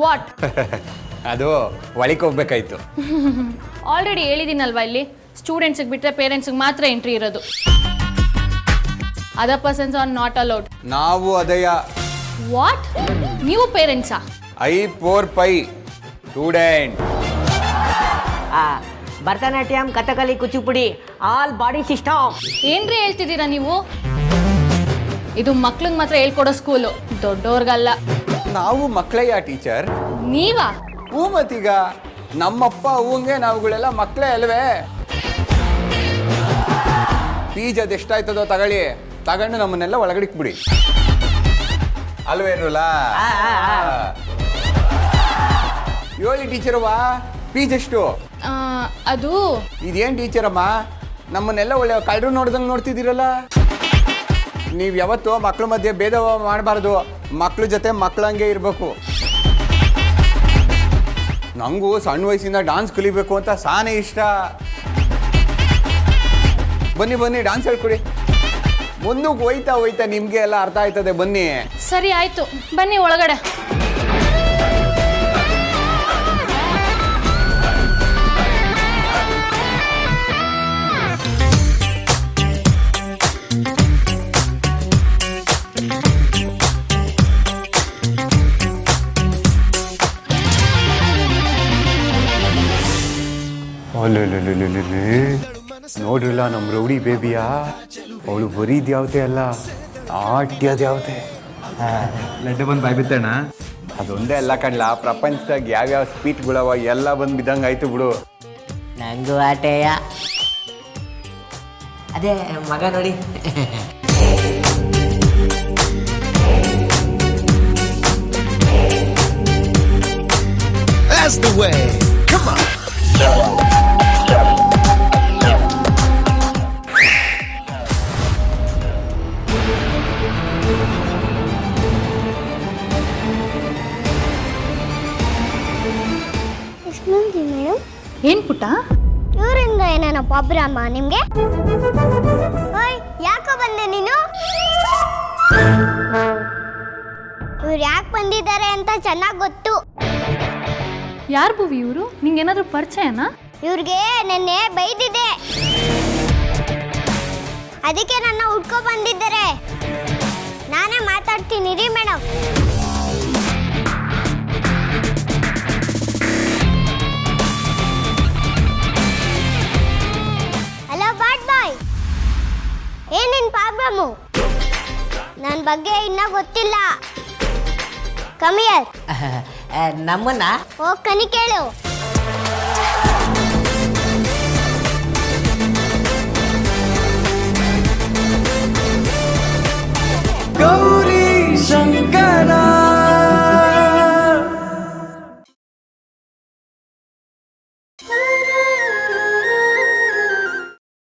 What ಅದು ಒಳಕ್ಕೆ ಹೋಗ್ಬೇಕಾಯ್ತು. ಆಲ್ರೆಡಿ ಹೇಳಿದ್ದೀನಲ್ವಾ ಇಲ್ಲಿ? ಸ್ಟೂಡೆಂಟ್ಸಿಗೆ ಬಿಟ್ಟರೆ ಪೇರೆಂಟ್ಸಿಗೆ ಮಾತ್ರ ಎಂಟ್ರಿ ಇರೋದು. Other persons are not allowed ನಾವು ಅದಯ್ಯ ವಾಟ್ ನೀವು ಪೇರೆಂಟ್ಸಾ ಐ ಫೋರ್ ಪೈ ಸ್ಟೂಡೆಂಟ್ ಆ, Bharatanatyam Kathakali Kuchipudi all body system ಏನ್ರಿ ಹೇಳ್ತಿದ್ದೀರಾ ನೀವು? ಇದು ಮಕ್ಳಿಗೆ ಮಾತ್ರ ಹೇಳ್ಕೊಡೋ ಸ್ಕೂಲು. ದೊಡ್ಡವ್ರಿಗಲ್ಲ ನಾವು ಮಕ್ಕಳಯ್ಯ ಟೀಚರ್. ನೀವಾ? ಹ್ಞೂ ಮತ್ತೀಗ ನಮ್ಮಪ್ಪ ಹೂಂಗೆ ನಾವುಗಳೆಲ್ಲ ಮಕ್ಕಳೇ ಅಲ್ವೇ? ಪೀಜ್ ಅದು ಎಷ್ಟಾಯ್ತದೋ ತಗೊಳ್ಳಿ. ತಗೊಂಡು ನಮ್ಮನ್ನೆಲ್ಲ ಒಳಗಡಿಕ್ಬಿಡಿ ಅಲ್ವೇ ಅಲ್ವೇನು ಆ, ಆ, ವಾ ಹೇಳಿ ಟೀಚರವ್ವ ಫೀಸ್ ಎಷ್ಟು? ಆ, ಅದು? ಇದೇನ್ ಟೀಚರಮ್ಮ? ನಮ್ಮನ್ನೆಲ್ಲ ಒಳ್ಳೆ ಕಳ್ಳರು ನೋಡ್ದಂಗೆ ನೋಡ್ತಿದ್ದೀರಲ್ಲ? ನೀವು ಯಾವತ್ತು ಮಕ್ಕಳ ಮಧ್ಯೆ ಭೇದ ಮಾಡಬಾರ್ದು. ಮಕ್ಕಳ ಜೊತೆ ಮಕ್ಕಳಂಗೆ ಇರಬೇಕು. ನಂಗೂ ಸಣ್ಣ ವಯಸ್ಸಿಂದ ಡಾನ್ಸ್ ಕಲಿಬೇಕು ಅಂತ ಸಾನೇ ಇಷ್ಟ. ಬನ್ನಿ ಬನ್ನಿ ಡಾನ್ಸ್ ಹೇಳ್ಕೊಡಿ. ಮುಂದಕ್ಕೆ ಹೋಯ್ತಾ ಹೋಯ್ತಾ ನಿಮಗೆ ಎಲ್ಲ ಅರ್ಥ ಆಯ್ತದೆ, ಬನ್ನಿ. ಸರಿ, ಆಯ್ತು. ಬನ್ನಿ ಒಳಗಡೆ. ನೋಡ್ರಲ್ಲ ನಮ್ಮ ರೌಡಿ ಬೇಬಿಯಾ? ಅವಳು ಬರೀದ್ ಯಾವ್ದೇ ಅಲ್ಲ ಆಟ್ಯದ ಯಾವ್ದೇ ಲಡ್ಡು ಬಂದು ಬಾಯ್ ಬಿತ್ತಣ್ಣ. ಅದೊಂದೇ ಅಲ್ಲ ಕಣ್ಲ ಪ್ರಪಂಚದಾಗ ಯಾವ್ಯಾವ ಸ್ಪೀಟ್ಗಳವ ಎಲ್ಲ ಬಂದು ಬಿದ್ದಂಗೆ ಆಯ್ತು ಬಿಡು. ನಂಗು ಆಟೆಯ. ಅದೇ ಮಗ ನೋಡಿ. That's the way. Come on. ಮಂದಿ ಮೇಡಮ್ ಏನ್ ಪುಟ್ಟ? ಇವರಿಂದ ಏನೇನೋ ಪ್ರಾಬ್ಲಮ್ಮ ನಿಮ್ಗೆ? ಓಯ್ ಯಾಕೋ ಬಂದೆ ನೀನು? ಇವ್ರು ಯಾಕೆ ಬಂದಿದ್ದಾರೆ ಅಂತ ಚೆನ್ನಾಗಿ ಗೊತ್ತು. ಯಾರು ಭುವಿ ಇವರು? ನಿಂಗೇನಾದ್ರೂ ಪರಿಚಯನಾ? ಇವ್ರಿಗೆ ನೆನ್ನೆ ಬೈದಿದೆ ಅದಕ್ಕೆ ನನ್ನ ಹುಡ್ಕೊ ಬಂದಿದ್ದಾರೆ. ನಾನೇ ಮಾತಾಡ್ತೀನಿ ರೀ ನನ್ನ ಬಗ್ಗೆ ಇನ್ನ ಗೊತ್ತಿಲ್ಲ. ಕಮಿಯರ್ ನಮ್ಮನ್ನ? ಹೋಗ್ ಕನಿ ಕೇಳು.